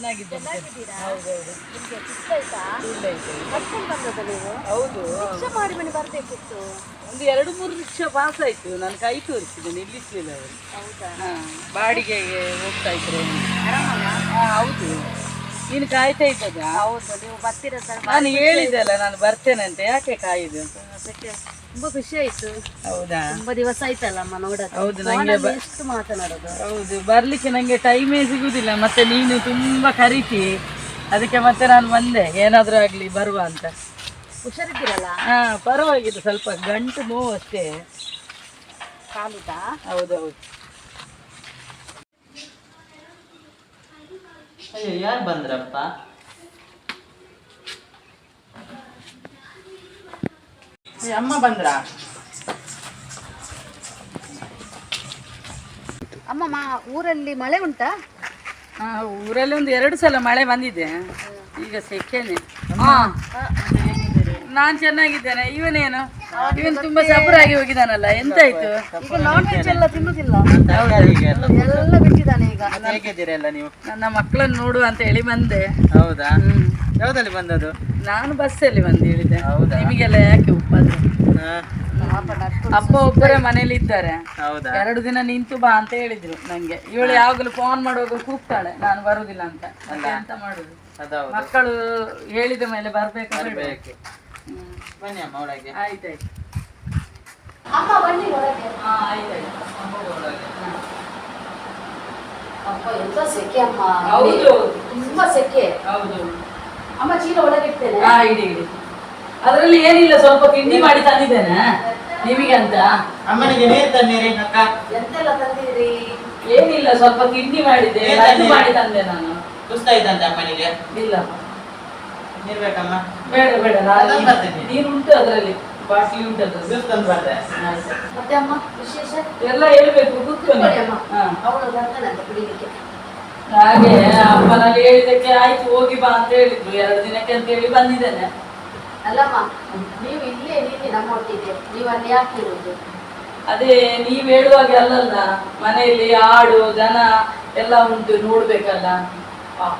ಚೆನ್ನಾಗಿದ್ದೇನೆ? ಹೌದೌದು. ನಿಮಗೆ ಸುಸ್ತ ಆಯ್ತಾ ಇಲ್ಲ ಇಲ್ಲ. ಕರ್ಕೊಂಡು ಬಂದದ ನೀವು? ಹೌದು. ರಿಕ್ಷಾ ಮಾಡಿ ಮನೆ ಬರಬೇಕಿತ್ತು. ಒಂದು ಎರಡು ಮೂರು ರಿಕ್ಷಾ ಪಾಸ್ ಆಯ್ತು. ನಾನು ಕೈ ತೋರಿಸಿದೆ ನಿಲ್ಲಿಸ್ಲಿಲ್ಲ ಅವರು. ಹೌದಾ? ಹಾಂ ಬಾಡಿಗೆಗೆ ಹೋಗ್ತಾ ಇದ್ರು. ಹೌದು. ನೀನು ಕಾಯ್ತಾ ಇದ್ದದ ಹೌದು ನೀವು ಬರ್ತೀರ ಸರ್? ನಾನು ಹೇಳಿದೆ ಅಲ್ಲ ನಾನು ಬರ್ತೇನೆ ಅಂತ ಯಾಕೆ ಕಾಯಿದು? ತುಂಬಾ ಖುಷಿ ಆಯ್ತು. ಹೌದಾ? ತುಂಬಾ ದಿವಸ ಆಯ್ತಲ್ಲಮ್ಮ ನೋಡಕ್ಕೆ ಹೌದು, ನಂಗೆ ಅಲ್ಲಿ ಎಷ್ಟು ಮಾತನಾಡೋದು. ಹೌದು ಬರ್ಲಿಕ್ಕೆ ನಂಗೆ ಟೈಮೇ ಸಿಗುದಿಲ್ಲ ಮತ್ತೆ ನೀನು ತುಂಬಾ ಕರಿತಿ. ಅದಕ್ಕೆ ಮತ್ತೆ ನಾನು ಬಂದೆ ಏನಾದ್ರೂ ಆಗ್ಲಿ ಬರುವ ಅಂತ. ಹುಷಾರಿದ್ದೀರಲ್ಲ? ಹಾ ಪರವಾಗಿಲ್ಲ ಸ್ವಲ್ಪ ಗಂಟು ನೋವು ಅಷ್ಟೇ. ಕಾಲುದಾ? ಹೌದೌದು. ಅಯ್ಯೋ ಯಾರು ಬಂದ್ರಪ್ಪ? ಅಮ್ಮ ಬಂದ್ರ? ಅಮ್ಮ ಮಾ ಊರಲ್ಲಿ ಮಳೆ ಉಂಟಾ? ಊರಲ್ಲಿ ಒಂದು ಎರಡು ಸಲ ಮಳೆ ಬಂದಿದೆ. ಈಗ ಸೆಕೆನೆ. ಹಾ ನಾನ್ ಚೆನ್ನಾಗಿದ್ದೇನೆ. ಇವನೇನು? ಇವನ್ ತುಂಬಾ ಸಬರಾಗಿ ಹೋಗಿದಾನಲ್ಲ ಎಂತಾಯ್ತು? ಈಗ ನಾನ್ ವೆಜ್ ಎಲ್ಲ ತಿನ್ನುದಿಲ್ಲ. ಎಲ್ಲ ಬಿಟ್ಟಿದ್ದಾನೆ ಈಗ. ಹೇಗಿದ್ದೀರಲ್ಲ ನೀವು? ನನ್ನ ಮಕ್ಕಳನ್ನ ನೋಡು ಅಂತ ಹೇಳಿ ಬಂದೆ. ಹೌದಾ? ಯಾವ್ದಲ್ಲಿ ಬಂದದ್ದು? ನಾನು ಬಸ್ಸಲ್ಲಿ ಬಂದು ಹೇಳಿದೆ ಹೌದಾ? ನಿಮಗೆಲ್ಲ ಯಾಕೆ ಹಾ, ಅಪ್ಪ ಒಬ್ಬರೇ ಮನೇಲಿ ಇದ್ದಾರೆ. ಹೌದಾ? ಎರಡು ದಿನ ನಿಂತು ಬಾ ಅಂತ ಹೇಳಿದ್ರು ನಂಗೆ. ಇವಳು ಯಾವಾಗಲೂ ಫೋನ್ ಮಾಡುವಾಗ ಕೂಗ್ತಾಳೆ ನಾನು ಬರುದಿಲ್ಲ ಅಂತ. ಎಂತ ಮಾಡುದು? ಮಕ್ಕಳು ಹೇಳಿದ ಮೇಲೆ ಬರ್ಬೇಕು. ಬನ್ನಿ ಅಮ್ಮ ಒಳಗೆ. ಆಯ್ತಾಯ್ತು. ಅಮ್ಮ ಬನ್ನಿ ಒಳಗೆ. ಹಾ ಆಯ್ತಾಯ್ತು. ಅಪ್ಪ ಎಂತ ಸೆಕೆ ಅಮ್ಮ? ಹೌದು. ತುಂಬಾ ಸೆಕೆ. ಹೌದು. ಅಮ್ಮ ಚೀಲ ಒಳಗಿಡ್ತೇನೆ. ಹಾ ಇಡಿ ಇಡಿ. ಅದರಲ್ಲಿ ಏನಿಲ್ಲ ಸ್ವಲ್ಪ ತಿಂಡಿ ಮಾಡಿ ತಂದಿದ್ದೇನೆ. ನಿಮಗೆ ಅಂತ ಅಮ್ಮನಿಗೆ ನೀರು ತನ್ನಿರಿ ಅಕ್ಕ. ಎಂತೆಲ್ಲ ತಂದಿರಿ ಏನಿಲ್ಲ ಸ್ವಲ್ಪ ತಿಂಡಿ ಮಾಡಿದ್ದೆ? ಮಾಡಿ ತಂದೆ ನಾನು. ಸುಸ್ತಾಯ್ತಂತೆ ಅಮ್ಮನಿಗೆ. ಇಲ್ಲಪ್ಪ ನೀರು ಬೇಕಮ್ಮ ಬೇಡ ಬೇಡ ಅದನ್ನ ನಾನು ನೀರು ಉಂಟು ಅದರಲ್ಲಿ ಬಾಟ್ಲಿ ಉಂಟು ಅದ್ರಲ್ಲಿ. ಜ್ಯೂಸ್ ತಂದು ಬರ್ತೆ. ಆಯ್ತು. ಮತ್ತೆ ಅಮ್ಮ ವಿಶೇಷ? ಎಲ್ಲ ಹೇಳ್ಬೇಕು ಕೂತ್ಕೊಂಡು ಕೂತ್ಕೊಳ್ಳಿ ಅಮ್ಮ. ಹಾ. ಅವಳು ಬರ್ತಾನೆ ಅಂತ ಕುಡಿಲಿಕ್ಕೆ. ಹಾಗೆ ಅಪ್ಪನಲ್ಲಿ ಹೇಳಿದಕ್ಕೆ ಆಯ್ತು ಹೋಗಿ ಬಾ ಅಂತ ಹೇಳಿದ್ರು. ಎರಡು ದಿನಕ್ಕೆ ಅಂತ ಹೇಳಿ ಬಂದಿದ್ದೇನೆ. ಅಲ್ಲಮ್ಮ ನೀವು ಇಲ್ಲೇ ನಿಲ್ಲಿ ನಮ್ಮೊಟ್ಟಿಗೆ ನೀವು ಅಲ್ಲಿ ಯಾಕೆ ಇರುವುದು ಅದೇ ನೀವ್ ಹೇಳುವಾಗೆ ಅಲ್ಲಲ್ಲ. ಮನೆಯಲ್ಲಿ ಆಡು ದನ ಎಲ್ಲ ಉಂಟು ನೋಡ್ಬೇಕಲ್ಲ. ಪಾಪ.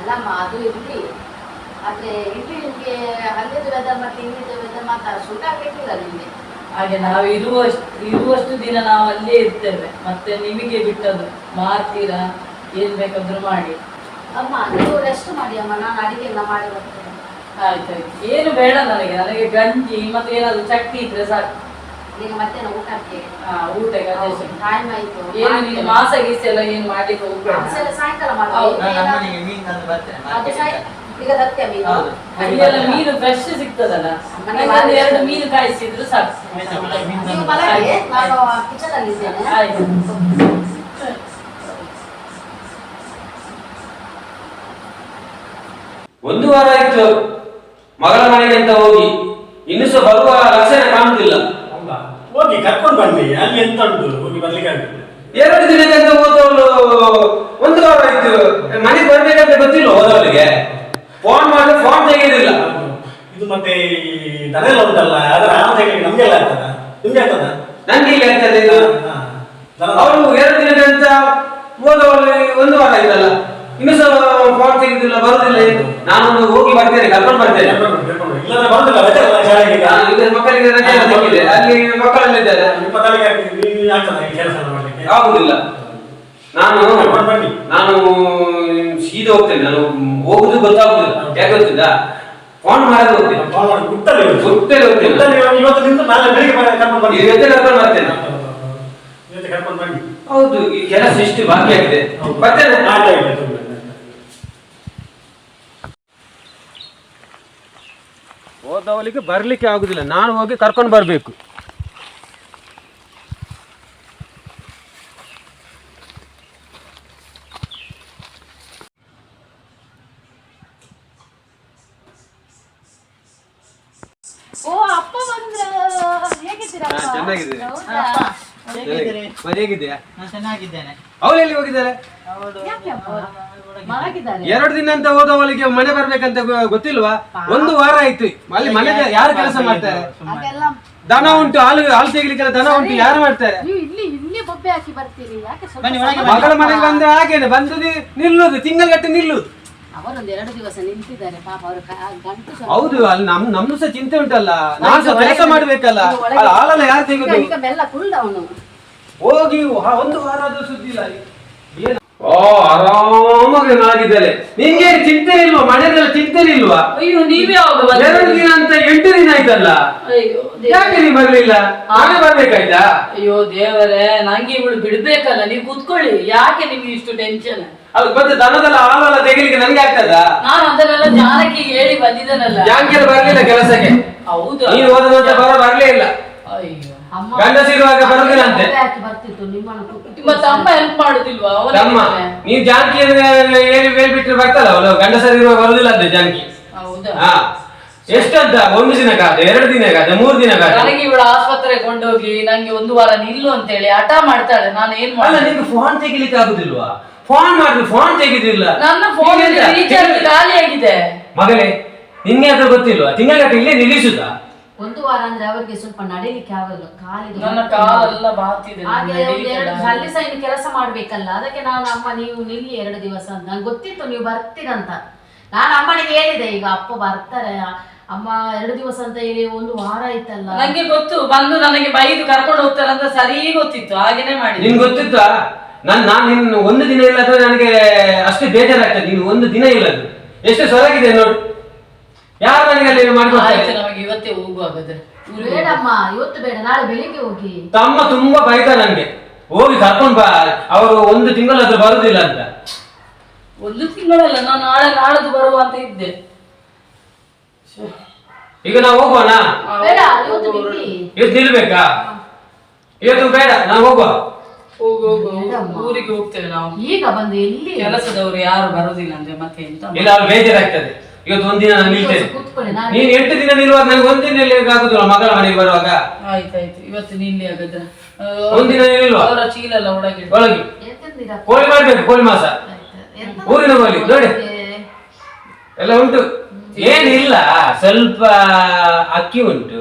ಅಲ್ಲಮ್ಮ ಅದು ಇರಲಿ. ಆದರೆ ಇಲ್ಲಿ ನಿಮ್ಗೆ ಅಲ್ಲಿದ್ದು ವೆದ ಮತ್ತು ಇಲ್ಲಿದ್ದು ವೆದ ಮಾತ್ರ ಸುಳ್ಳು ಆಗಲಿಕ್ಕಿಲ್ಲ ನಿಮಗೆ. ಹಾಗೆ ನಾವು ಇರುವಷ್ಟು ಇರುವಷ್ಟು ದಿನ ನಾವು ಅಲ್ಲೇ ಇರ್ತೇವೆ. ಮತ್ತೆ ನಿಮಗೆ ಬಿಟ್ಟದ್ದು ಮಾಡ್ತೀರಾ ಏನ್ ಬೇಕಾದ್ರೂ ಮಾಡಿ. ಅಮ್ಮ ನೀವು ರೆಸ್ಟ್ ಮಾಡಿ ಅಮ್ಮ ನಾನು ಅಡಿಗೆ ಎಲ್ಲ ಮಾಡಿ ಬರ್ತೇನೆ ಆಯ್ತಾಯ್ತು ಏನು ಬೇಡ ನನಗೆ. ನನಗೆ ಗಂಜಿ ಮತ್ತೆ ಏನಾದರೂ ಚಟ್ನಿ ಇದ್ರೆ ಸಾಕು. ಈಗ ಮತ್ತೆ ಊಟಕ್ಕೆ ಹಾ ಊಟಕ್ಕೆ ಅದೇ ಸಾಕು. ಟೈಮ್ ಆಯ್ತು. ಏನು ನೀನು ಮಾಸ ಗೀಸ ಎಲ್ಲ ಏನು ಮಾಡ್ಲಿಕ್ಕೆ ಹೋಗ್ಬೇಡ. ಸಾಯಂಕಾಲ ಹೌದು, ಮಾಡಿ ನಾನು ಅಮ್ಮನಿಗೆ ಮೀನು ತಂದು ಬರ್ತೇನೆ ಅದು ಸಾಯ ಈಗ ಸತ್ಯ ಮೀನು. ಹೌದು. ಅಲ್ಲೆಲ್ಲ ಮೀನು ಫ್ರೆಶ್ ಸಿಗ್ತದಲ್ಲ. ನನಗೆ ಒಂದು ಎರಡು ಮೀನು ಕಾಯಿಸಿದ್ರು ಸಾಕು. ನೀವು ಮಲಗಿ ನಾನು ಕಿಚನ್ ಅಲ್ಲಿ ಇದ್ದೇನೆ. ಆಯ್ತು. ಒಂದು ವಾರ ಆಯ್ತು. ಮಗಳ ಮನೆಗೆ ಅಂತ ಹೋಗಿ. ಇನ್ನು ಸಹ ಬರುವ ಲಕ್ಷಣ ಕಾಣುತ್ತಿಲ್ಲ? ಹೋಗಿ ಕರ್ಕೊಂಡು ಬನ್ನಿ ಅಲ್ಲಿ ಎಂತ ಉಂಟು ಹೋಗಿ ಬರ್ಲಿಕ್ಕೆ ಆಗ್ತದೆ ಎರಡು ದಿನದಿಂದ ಹೋದವಳು ಒಂದು ವಾರ ಆಯ್ತು. ಮನೆಗೆ ಬರ್ಬೇಕಂತ ಗೊತ್ತಿಲ್ಲ ಹೋದವಳಿಗೆ? ಫೋನ್ ಮಾಡಿದ್ರೆ ಫೋನ್ ತೆಗೆಯುದಿಲ್ಲ. ಇದು ಮತ್ತೆ ಈ ದನ ಎಲ್ಲ ಉಂಟಲ್ಲ ಅದರ ನಮ್ಗೆ ನಮ್ಗೆಲ್ಲ ಆಗ್ತದ? ನಿಮ್ಗೆ ಆಗ್ತದ? ನಂಗೆ ಇಲ್ಲಿ ಆಗ್ತದೆ ಇದು. ಅವಳು ಎರಡು ದಿನದಂತ ಹೋದವಳು ಒಂದು ವಾರ ಆಯ್ತಲ್ಲ. ಇನ್ನು ಸಹ ಫೋನ್ ತೆಗೆದಿಲ್ಲ ಬರುದಿಲ್ಲ. ನಾನು ಹೋಗಿ ಬರ್ತೇನೆ ಕರ್ಕೊಂಡು ಬರ್ತೇನೆ. ಮಕ್ಕಳಿಗೆ ರಜೆ ಸಿಕ್ಕಿದೆ ಅಲ್ಲಿ ಮಕ್ಕಳೆಲ್ಲ ಇದ್ದಾರೆ. ಆಗುದಿಲ್ಲ. ನಾನು ನಾನು ಸೀದಾ ಹೋಗ್ತೇನೆ. ನಾನು ಹೋಗುದು ಗೊತ್ತಾಗುದಿಲ್ಲ. ಯಾಕೆ ಗೊತ್ತಿಲ್ಲ? ಫೋನ್ ಮಾಡೋದು ಹೋಗ್ತೇನೆ. ಗುಟ್ಟಲ್ಲಿ ಹೋಗ್ತೇನೆ. ಇವತ್ತು ಕರ್ಕೊಂಡು ಬರ್ತೇನೆ. ಹೌದು ಈ ಕೆಲಸ ಇಷ್ಟು ಬಾಕಿ ಆಗಿದೆ. ಬರ್ತೇನೆ ಆಯ್ತು, ಆಯ್ತು, ಆಯ್ತು, ಆಯ್ತು. ಹೋದವಳಿಗೆ ಬರ್ಲಿಕ್ಕೆ ಆಗುದಿಲ್ಲ. ನಾನು ಹೋಗಿ ಕರ್ಕೊಂಡು ಬರಬೇಕು. ಓ ಅಪ್ಪ ಬಂದ್ರ. ಹೇಗಿದ್ದೀರಾ? ಹಾ, ಚೆನ್ನಾಗಿದ್ದೀನಿ. ಹೇಗಿದ್ದೀರಿ? ನಾನು ಯಾಕೆ ಅಪ್ಪ? ಎರಡು ದಿನ ಅಂತ ಹೋದವಳಿಗೆ ಮನೆ ಬರ್ಬೇಕಂತ ಗೊತ್ತಿಲ್ವಾ? ಒಂದು ವಾರ ಆಯ್ತು. ಅಲ್ಲಿ ಮನೆ ಯಾರು ಕೆಲಸ ಮಾಡ್ತಾರೆ? ದನ ಉಂಟು ಹಾಲು ಹಾಲು ತೆಗಿಲಿಕ್ಕೆಲ್ಲ ದನ ಉಂಟು ಯಾರು ಮಾಡ್ತಾರೆ? ಇಲ್ಲಿ ಇಲ್ಲಿ ಬೊಬ್ಬೆ ಹಾಕಿ ಬರ್ತೀರಿ. ಯಾಕೆ ಸ್ವಲ್ಪ ಬನ್ನಿ, ಒಳಗೆ ಸಮಯ- ಮಗಳ ಮನೆಗೆ ಬಂದ್ರೆ ಹಾಗೇನೆ ಬಂದು ನಿಲ್ಲುದು ತಿಂಗಳಗಟ್ಟೆ ನಿಲ್ಲುದು. ಅವರೊಂದು ಎರಡು ದಿವಸ ನಿಂತಿದ್ದಾರೆ ಪಾಪ ಅವರು ಗಂಟು ಹೌದು ಅಲ್ಲಿ ನಮ್ ನಮ್ದು ಸಹ ಚಿಂತೆ ಉಂಟಲ್ಲ. ನಾನು ಸಹ ಕೆಲಸ ಮಾಡ್ಬೇಕಲ್ಲ. ಹಾಲಲ್ಲ ಯಾರು ತೆಗೆದು? ಹೋಗಿ ಒಂದು ವಾರ ಸುದ್ದಿ ಇಲ್ಲ ಓ ಏನು? ಆರಾಮಾಗಿ ನಾಗಿದ್ದಾರೆ ನಿಂಗೆ ಚಿಂತೆ ಇಲ್ವಾ ಮನೆಯಲ್ಲ ಚಿಂತೆ ಇಲ್ವಾ ಅಯ್ಯೋ ನೀವೇ ಯಾವಾಗ ಎರಡು ದಿನ ಅಂತ ಎಂಟು ದಿನ ಆಯ್ತಲ್ಲ? ಅಯ್ಯೋ ದೇವ್ರೇ. ಯಾಕೆ ನೀವು ಬರ್ಲಿಲ್ಲ? ಆಗ ಬರ್ಬೇಕಾಯ್ತಾ? ಅಯ್ಯೋ ದೇವರೇ ನಂಗೆ ಇವಳು ಬಿಡ್ಬೇಕಲ್ಲ ನೀವು ಕೂತ್ಕೊಳ್ಳಿ. ಯಾಕೆ ನಿಮ್ಗೆ ಇಷ್ಟು ಟೆನ್ಷನ್ ಅದು ಮತ್ತೆ ದನದಲ್ಲ ಹಾಲೆಲ್ಲ ತೆಗಿಲಿಕ್ಕೆ ನನ್ಗೆ ಆಗ್ತದ? ನಾನು ಅದನ್ನೆಲ್ಲ ಜಾನಕಿ ಹೇಳಿ ಬಂದಿದ್ದೇನಲ್ಲ. ಜಾಂಕಿಯಲ್ಲಿ ಬರ್ಲಿಲ್ಲ ಕೆಲಸಕ್ಕೆ? ಹೌದು. ನೀನು ಹೋದ ನಂತರ ಬರೋ ಬರ್ಲೇ ಇಲ್ಲ. ಅಯ್ಯೋ ಅಮ್ಮ. ಗಂಡಸಿರುವಾಗ ಬರುದಿಲ್ಲ ಅಂತೆ. ಬರ್ತಿತ್ತು. ನಿಮ್ಮನ್ನು ಕೂತು- ನಿಮ್ಮ ಹೆಲ್ಪ್ ಮಾಡುದಿಲ್ವಾ? ತಮ್ಮ ನೀವ್ ಜಾನಕಿ ಹೇಳಿ ಹೇಳ್ಬಿಟ್ರೆ ಬರ್ತಲ್ಲ ಅವಳು ಗಂಡಸರಿರುವ ಬರುದಿಲ್ಲ ಅಂತೆ ಜಾನಕಿ. ಹೌದಾ? ಹಾ. ಎಷ್ಟಂತ? ಒಂದು ದಿನ ಕಾದ ಎರಡು ದಿನ ಕಾದ ಮೂರು ದಿನ ಕಾದ ನನಗೆ ಇವಳು ಆಸ್ಪತ್ರೆ ಕೊಂಡೋಗಿ ನಂಗೆ ಒಂದು ವಾರ ನಿಲ್ಲು ಅಂತ ಹೇಳಿ ಹಠ ಮಾಡ್ತಾಳೆ ನಾನು ಏನ್ ಅಲ್ಲ ಮಾಡಿ ನಿಮ್ಗೆ ಫೋನ್ ತೆಗಿಲಿಕ್ಕೆ ಆಗುದಿಲ್ವಾ ಫೋನ್ ಮಾಡಿದ್ರು ಫೋನ್ ತೆಗೆದಿಲ್ಲ. ನನ್ನ ಫೋನ್ ನೀವೆಂತ? ರೀಚಾರ್ಜ್ ಖಾಲಿ ಆಗಿದೆ ಮಗಳೇ ನಿನ್ಗೆ ಅದು ಗೊತ್ತಿಲ್ವಾ? ತಿಂಗಳ ಇಲ್ಲೇ ನಿಲ್ಲಿಸುದಾ? ಒಂದು ವಾರ ಅಂದ್ರೆ ಅವರಿಗೆ ಸ್ವಲ್ಪ ನಡೀಲಿಕ್ಕೆ ಆಗಲ್ಲ ಕಾಲಿಗೆ ನನ್ನ ಕಾಲೆಲ್ಲ ಬಾತಿದೆ ಹಾಗೆ ಒಂದು ಎರಡು ಅಲ್ಲಿ ಸಹ ಇನ್ನು ಕೆಲಸ ಮಾಡ್ಬೇಕಲ್ಲ ಅದಕ್ಕೆ ನಾನು ಅಮ್ಮ ನೀವು ನಿಲ್ಲಿ ಎರಡು ದಿವಸ ಅಂತ. ನಂಗೆ ಗೊತ್ತಿತ್ತು ನೀವು ಬರ್ತೀರಂತ. ನಾನು ಅಮ್ಮನಿಗೆ ಹೇಳಿದೆ ಈಗ ಅಪ್ಪ ಬರ್ತಾರೆ ಅಮ್ಮ ಎರಡು ದಿವಸ ಅಂತ ಹೇಳಿ ಒಂದು ವಾರ ಆಯ್ತಲ್ಲ. ನಂಗೆ ಗೊತ್ತು ಬಂದು ನನಗೆ ಬೈದು ಕರ್ಕೊಂಡು ಹೋಗ್ತಾರೆ ಅಂತ ಸರಿ ಗೊತ್ತಿತ್ತು ಹಾಗೇನೆ ಮಾಡಿ ನಿನ್ ಗೊತ್ತಿತ್ತಾ? ನಾನ್ ನಾನ್ ನಿನ್ ಒಂದು ದಿನ ಇಲ್ಲದ್ರೆ ನನಗೆ ಅಷ್ಟು ಬೇಜಾರಾಗ್ತದೆ ನೀನು ಒಂದು ದಿನ ಇಲ್ಲದು ಎಷ್ಟು ಸೊರಗಿದೆ ನೋಡು. ಯಾರು ನನಗೆ ಅಲ್ಲಿ ಆಯ್ತು ಮಾಡ್ಕೊಡ್ತಾರೆ? ನಮಗೆ ಇವತ್ತೇ ಹೋಗುವಾಗದ್ರೆ ಬೇಡಮ್ಮ ಇವತ್ತು ಬೇಡ ನಾಳೆ ಬೆಳಿಗ್ಗೆ ಹೋಗಿ. ತಮ್ಮ ತುಂಬಾ ಭಯ ನಂಗೆ. ಹೋಗಿ ಕರ್ಕೊಂಡ್ ಬಾ. ಅವರು ಒಂದು ತಿಂಗಳಾದ್ರೂ ಬರುದಿಲ್ಲ ಅಂತ. ಒಂದು ತಿಂಗಳಲ್ಲ ನಾನು ನಾಳೆ ನಾಳದು ಬರುವ ಅಂತ ಇದ್ದೆ. ಈಗ ನಾವು ಹೋಗುವನಾ? ಬೇಡ ಇವತ್ತು ಬಿಡಿ ಇವತ್ತು ನಿಲ್ಬೇಕಾ? ಇವತ್ತು ಬೇಡ ನಾವು ಹೋಗುವ. ಹೋಗು ಹೋಗು ಊರಿಗೆ ಹೋಗ್ತೇವೆ ನಾವು. ಈಗ ಬಂದು ಎಲ್ಲಿ? ಕೆಲಸದವರು ಯಾರು ಬರುದಿಲ್ಲ ಅಂದ್ರೆ ಮತ್ತೆ ಎಂತ ಇಲ್ಲ ಅವ್ರು ಬೇಜಾರಾಗ್ತದೆ. ಇವತ್ತು ಒಂದಿನ ನಾನು ನಿಲ್ತೇನೆ ಕೂತ್ಕೊಳ್ಳಿ ನಾನು ನೀನ್ ಎಂಟು ದಿನ ನಿಲ್ಲುವಾಗ ನನಗೆ ಒಂದಿನ ನಿಲ್ಲಕ್ಕೆ ಆಗುದಿಲ್ಲ ಮಗಳ ಮನೆಗೆ ಬರುವಾಗ. ಆಯ್ತಾಯ್ತು ಇವತ್ತು ನಿಲ್ಲಿ ಹಾಗಾದ್ರೆ ಆ, ಒಂದಿನ ನಿಲ್ವಾ ಅವರ ಚೀಲ ಎಲ್ಲ ಒಳಗೆ. ಇಡು. ಒಳಗೆ. ಎಂತೆಂದಿರ ಕೋಳಿ ಮಾಡ್ಬೇಕು ಕೋಳಿ ಮಾಸ. ಎಂತ ಊರಿನ ಕೋಳಿ ನೋಡಿ. ಎಲ್ಲ ಉಂಟು. ಏನಿಲ್ಲ ಸ್ವಲ್ಪ ಅಕ್ಕಿ ಉಂಟು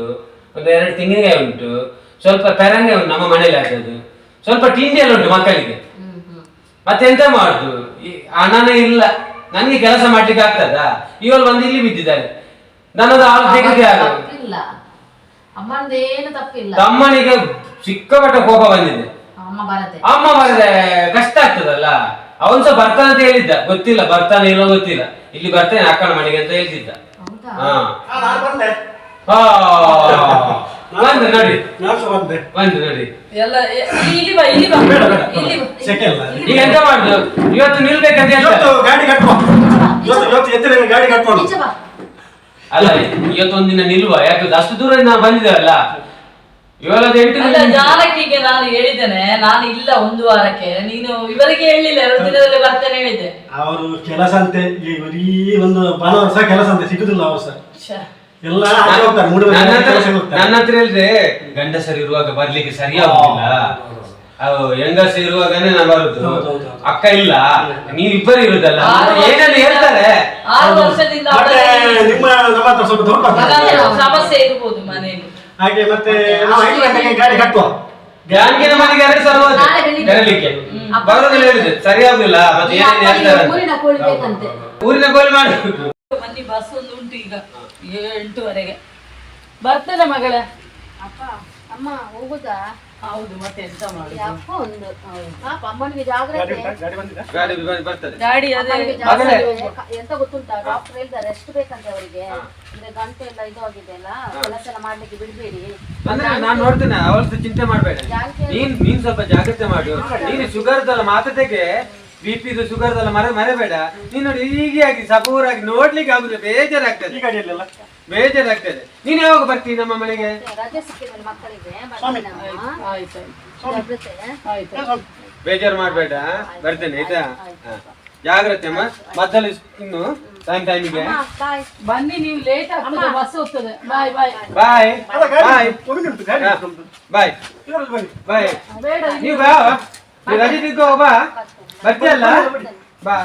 ಒಂದು ಎರಡು ತೆಂಗಿನಕಾಯಿ ಉಂಟು ಸ್ವಲ್ಪ ಪೆರಂಗೆ ಉಂಟು ನಮ್ಮ ಮನೇಲಿ ಹಾಕೋದು ಸ್ವಲ್ಪ ತಿಂಡಿ ಎಲ್ಲ ಉಂಟು ಮಕ್ಕಳಿಗೆ. ಮತ್ತೆ ಎಂತ ಮಾಡುದು? ಈ ಹಣನೇ ಇಲ್ಲ. ನನಗೆ ಕೆಲಸ ಮಾಡ್ಲಿಕ್ಕೆ ಆಗ್ತದ? ಇವಳು ಬಂದು ಇಲ್ಲಿ ಬಿದ್ದಿದ್ದಾರೆ ನನ್ನದು ಹಾಲು ತೆಗೆದೇ ಆಗ ತಪ್ಪಿಲ್ಲ. ಅಮ್ಮನದು ಏನು ತಪ್ಪಿಲ್ಲ. ತಮ್ಮನಿಗೆ ಸಿಕ್ಕಾಪಟ್ಟೆ ಕೋಪ ಬಂದಿದೆ. ಅಮ್ಮ ಬರದೆ ಅಮ್ಮ ಬರದೆ ಕಷ್ಟ ಆಗ್ತದಲ್ಲ? ಅವನ್ಸ ಸಹ ಬರ್ತಾನೆ ಅಂತ ಹೇಳಿದ್ದ. ಗೊತ್ತಿಲ್ಲ ಬರ್ತಾನೆ ಇಲ್ಲೋ ಗೊತ್ತಿಲ್ಲ. ಇಲ್ಲಿ ಬರ್ತೇನೆ ಅಕ್ಕನ ಮನೆಗೆ ಅಂತ ಹೇಳ್ತಿದ್ದ. ಹೌದಾ? ಹಾ ನಾನು ಬಂದೆ. ಬಂದು ನೋಡಿ. ನಾನು ಸಹ ಬಂದೆ. ಬಂದು ನೋಡಿ. ಎಲ್ಲ ಇಲ್ಲಿ ಬಾ ಇಲ್ಲಿ ಬಾ. ಬೇಡ ಬೇಡ ಇಲ್ಲಿ ಬಾ. ಸೆಕೆ ಅಲ್ಲ ಈಗ ಎಂತ ಮಾಡುದು? ಇವತ್ತು ನಿಲ್ಬೇಕಂತ ಇವತ್ತು ಹೇಳ್ತಾರೆ ಗಾಡಿ ಕಟ್ಟುವ ಇವತ್ತು ಇವತ್ತು ಎತ್ತಿನ ಗಾಡಿ ಕಟ್ಕೊಂಡು. ಈಚೆ ಬಾ. ಅಲ್ಲ ಇವತ್ತೊಂದಿನ ನಿಲ್ವ? ಯಾಕೆ ಅಷ್ಟು ದೂರ ನಾವು ಬಂದಿದ್ದೇವಲ್ಲ? ಇವಳದ ಎಂಟು ಅಲ್ಲ ದಿನ. ಜಾನಕಿಗೆ ನಾನು ಹೇಳಿದ್ದೇನೆ ನಾನು ಇಲ್ಲ ಒಂದು ವಾರಕ್ಕೆ. ನೀನು ಇವರಿಗೆ ಹೇಳಿಲ್ಲ ಎರಡು ದಿನದಲ್ಲಿ ಬರ್ತೇನೆ ಹೇಳಿದ್ದೆ. ಅವರು ಕೆಲಸ ಅಂತೆ ಈ ಬರೀ ಒಂದು ಭಾನುವಾರ ಸಹ ಕೆಲಸ ಅಂತೆ ಸಿಗುದಿಲ್ಲ ಅವರು ಸಹ. ಎಲ್ಲ ನನ್ನ ಹತ್ರ ಹೇಳಿದ್ರೆ ಗಂಡಸರು ಇರುವಾಗ ಬರ್ಲಿಕ್ಕೆ ಸರಿಯಾಗಿಲ್ಲ ಅವು ಹೆಂಗಸರು ಇರುವಾಗನೇ ನಾನು ಬರುದು. ಅಕ್ಕ ಇಲ್ಲ. ನೀವಿಬ್ಬರು ಇರುದಲ್ಲ. ಏನನ್ನ ಹೇಳ್ತಾರೆ? ಆರು ವರ್ಷದಿಂದ ಮತ್ತೆ ನಿಮ್ಮ ನಮ್ಮ ಹತ್ರ ಸ್ವಲ್ಪ ಸಮಸ್ಯೆ ಇರ್ಬೋದು ಮನೆಯಲ್ಲಿ ಹಾಗೆ ಮತ್ತೆ ನಾವು ಐದು ಗಂಟೆಗೆ ಗಾಡಿ ಕಟ್ಟುವ ಬ್ಯಾಂಕಿನ ಮನೆಗೆ ಎರಡು ಸಲ ಬರಲಿಕ್ಕೆ ಬರೋದಿಲ್ಲ ಹೇಳಿದೆ ಸರಿಯಾಗುದಿಲ್ಲ ಮತ್ತೆ ಏನೇನು ಹೇಳ್ತಾರೆ ಊರಿನ ಕೋಳಿ ಬೇಕಂತೆ. ಬನ್ನಿ ಬಸ್ ಒಂದು ಉಂಟು ಈಗ ಎಂಟುವರೆಗೆ ಬರ್ತೇನೆ ಮಗಳ. ಅಪ್ಪ ಅಮ್ಮ ಹೋಗುದಾ? ಹೌದು ಮತ್ತೆ ಎಂತ ಮಾಡಿ ಮಾಡುದು ಅಪ್ಪ ಒಂದು ಪಾಪ ಅಮ್ಮನಿಗೆ ಜಾಗ್ರತೆ. ಗಾಡಿ ಬಂದಿದೆ? ಗಾಡಿ ಬ- ಬರ್ತದೆ. ಗಾಡಿ ಅದೇ ಅಮ್ಮನಿಗೆ ಮಗಳೇ. ಜಾಗ್ರತೆ. ಎಂತ ಗೊತ್ತುಂಟಾ? ಡಾಕ್ಟರ್ ಹೇಳ್ತಾರೆ ರೆಸ್ಟ್ ಬೇಕಂತೆ ಅವರಿಗೆ? ಅಂದ್ರೆ ಗಂಟೆ ಎಲ್ಲ ಇದು ಆಗಿದೆ ಅಲ್ಲ? ಕೆಲಸ ಎಲ್ಲ ಮಾಡ್ಲಿಕ್ಕೆ ಬಿಡ್ಬೇಡಿ. ಅಂದ್ರೆ ನಾನು ನೋಡ್ತೇನೆ ಅವಳದ್ದು ಚಿಂತೆ ಮಾಡ್ಬೇಡ. ನೀನು ನೀನ್ ನೀನ್ ಸ್ವಲ್ಪ ಜಾಗ್ರತೆ ಮಾಡು. ನೀನು ಶುಗರ್ದಲ್ಲ ಮಾತತೆಗೆ ಬಿ ಪಿದು ಶುಗರ್ದಲ್ಲ ಮರ ಮರಬೇಡ. ನೀನ್ ನೋಡಿ ಹೀಗೆ ಆಗಿ ಸಪೂರಾಗಿ ನೋಡ್ಲಿಕ್ಕೆ ಆಗುದಿಲ್ಲ ಬೇಜಾರಾಗ್ತದೆ. ಈ ಗಾಡಿಯಲ್ಲೆಲ್ಲ ಬೇಜಾರಾಗ್ತದೆ. ನೀನ್ ಯಾವಾಗ ಬರ್ತೀನಿ ನಮ್ಮ ಮನೆಗೆ. ಬೇಜಾರು ಮಾಡ್ಬೇಡ. ಬರ್ತೇನೆ ಆಯ್ತಾ? ಜಾಗ್ರತೆ ಅಮ್ಮ. ಮದ್ದಲು ಇನ್ನು ಟೈಮ್ ಟೈಮಿಗೆ ಬನ್ನಿ ನೀವು ಲೇಟ್ ಆಗ್ತದೆ ಬಸ್ ಹೋಗ್ತದೆ. ಬಾಯ್ ಬಾಯ್ ಬಾಯ್ ಬಾಯ್. ಬಾಯ್. ಬಾಯ್ ಬೇಡ ನೀವು ಬಾ. ನೀವು ರಜೆ ತಿಕ್ಕೋ ಬಾ. ಬರ್ತೀಯಲ್ಲ? ಬಾ.